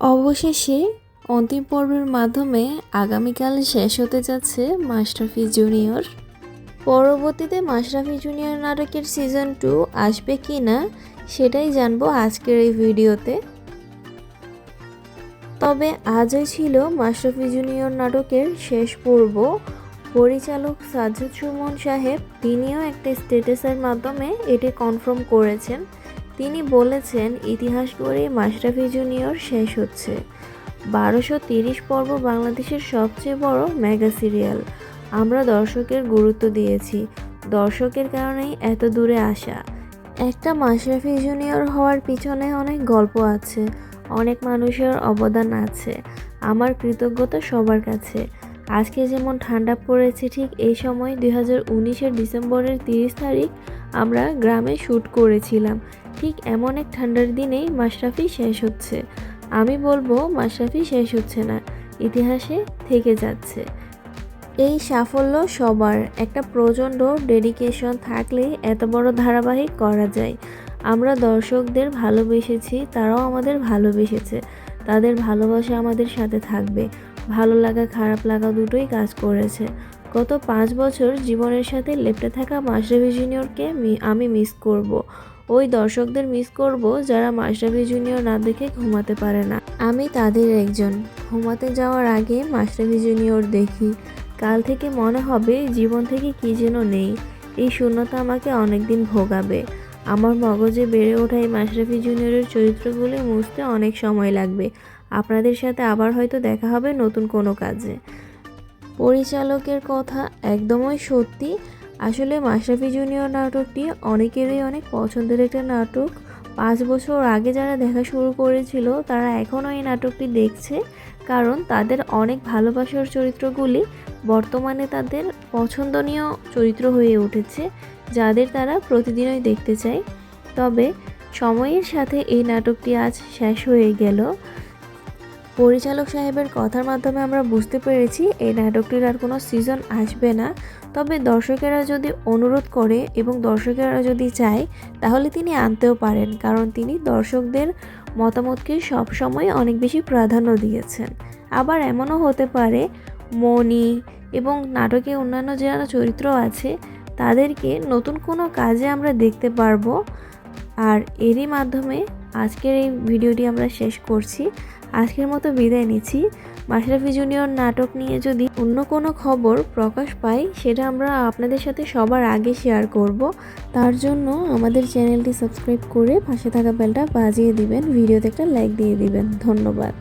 অবশেষে অন্তিম পর্বের মাধ্যমে আগামীকাল শেষ হতে যাচ্ছে মাশরাফি জুনিয়র। পরবর্তীতে মাশরাফি জুনিয়র নাটকের সিজন টু আসবে কি না, সেটাই জানব আজকের এই ভিডিওতে। তবে আজই ছিল মাশরাফি জুনিয়র নাটকের শেষ পর্ব। পরিচালক সাজ্জাদ সুমন সাহেব তিনিও একটা স্ট্যাটাসের মাধ্যমে এটি কনফার্ম করেছেন। তিনি বলেছেন, ইতিহাস গড়ে মাশরাফি জুনিয়র শেষ হচ্ছে। বারোশো তিরিশ পর্ব বাংলাদেশের সবচেয়ে বড় মেগা সিরিয়াল। আমরা দর্শকের গুরুত্ব দিয়েছি। দর্শকের কারণেই এত দূরে আসা। একটা মাশরাফি জুনিয়র হওয়ার পিছনে অনেক গল্প আছে, অনেক মানুষের অবদান আছে। আমার কৃতজ্ঞতা সবার কাছে। আজকে যেমন ঠান্ডা পড়েছে ঠিক এই সময় দুই হাজার উনিশের ডিসেম্বরের তিরিশ তারিখ আমরা গ্রামে শ্যুট করেছিলাম। ঠিক এমন এক ঠান্ডার দিনেই মাশরাফি শেষ হচ্ছে। আমি বলব মাশরাফি শেষ হচ্ছে না, ইতিহাসে থেকে যাচ্ছে। এই সাফল্য সবার, একটা প্রচণ্ড ডেডিকেশন থাকলে এত বড় ধারাবাহিক করা যায়। আমরা দর্শকদের ভালোবেসেছি, তারাও আমাদের ভালোবেসেছে। তাদের ভালোবাসা আমাদের সাথে থাকবে। ভালো লাগা, খারাপ লাগা দুটোই কাজ করেছে। গত পাঁচ বছর জীবনের সাথে লেপটে থাকা মাশরাফি জুনিয়রকে আমি মিস করব। ওই দর্শকদের মিস করব যারা মাশরাফি জুনিয়র না দেখে ঘুমাতে পারে না। আমি তাদের একজন। ঘুমাতে যাওয়ার আগে মাশরাফি জুনিয়র দেখি। কাল থেকে মনে হবে জীবন থেকে কী যেন নেই। এই শূন্যতা আমাকে অনেকদিন ভোগাবে। আমার মগজে বেড়ে ওঠা এই মাশরাফি জুনিয়রের চরিত্রগুলি মুছতে অনেক সময় লাগবে। আপনাদের সাথে আবার হয়তো দেখা হবে নতুন কোনো কাজে। পরিচালকের কথা একদমই সত্যি। আসলে মাশরাফি জুনিয়র নাটকটি অনেকেরই অনেক পছন্দের একটা নাটক। পাঁচ বছর আগে যারা দেখা শুরু করেছিল, তারা এখনও এই নাটকটি দেখছে। কারণ তাদের অনেক ভালোবাসার চরিত্রগুলি বর্তমানে তাদের পছন্দনীয় চরিত্র হয়ে উঠেছে, যাদের তারা প্রতিদিনই দেখতে চায়। তবে সময়ের সাথে এই নাটকটি আজ শেষ হয়ে গেল। পরিচালক সাহেবের কথার মাধ্যমে আমরা বুঝতে পেরেছি, এই নাটকটির আর কোনো সিজন আসবে না। তবে দর্শকেরা যদি অনুরোধ করে এবং দর্শকেরা যদি চায়, তাহলে তিনি আনতেও পারেন, কারণ তিনি দর্শকদের মতামতকে সবসময় অনেক বেশি প্রাধান্য দিয়েছেন। আবার এমনও হতে পারে, মণি এবং নাটকে অন্যান্য যারা চরিত্র আছে, তাদেরকে নতুন কোনো কাজে আমরা দেখতে পারব। আর এরই মাধ্যমে আজকের এই ভিডিওটি আমরা শেষ করছি। আজকের মতো বিদায় নিচ্ছি। মাশরাফি জুনিয়র নাটক নিয়ে যদি অন্য কোনো খবর প্রকাশ পাই, সেটা আমরা আপনাদের সাথে সবার আগে শেয়ার করব। তার জন্য আমাদের চ্যানেলটি সাবস্ক্রাইব করে পাশে থাকা বেলটা বাজিয়ে দিবেন, ভিডিওতে একটা লাইক দিয়ে দিবেন। ধন্যবাদ।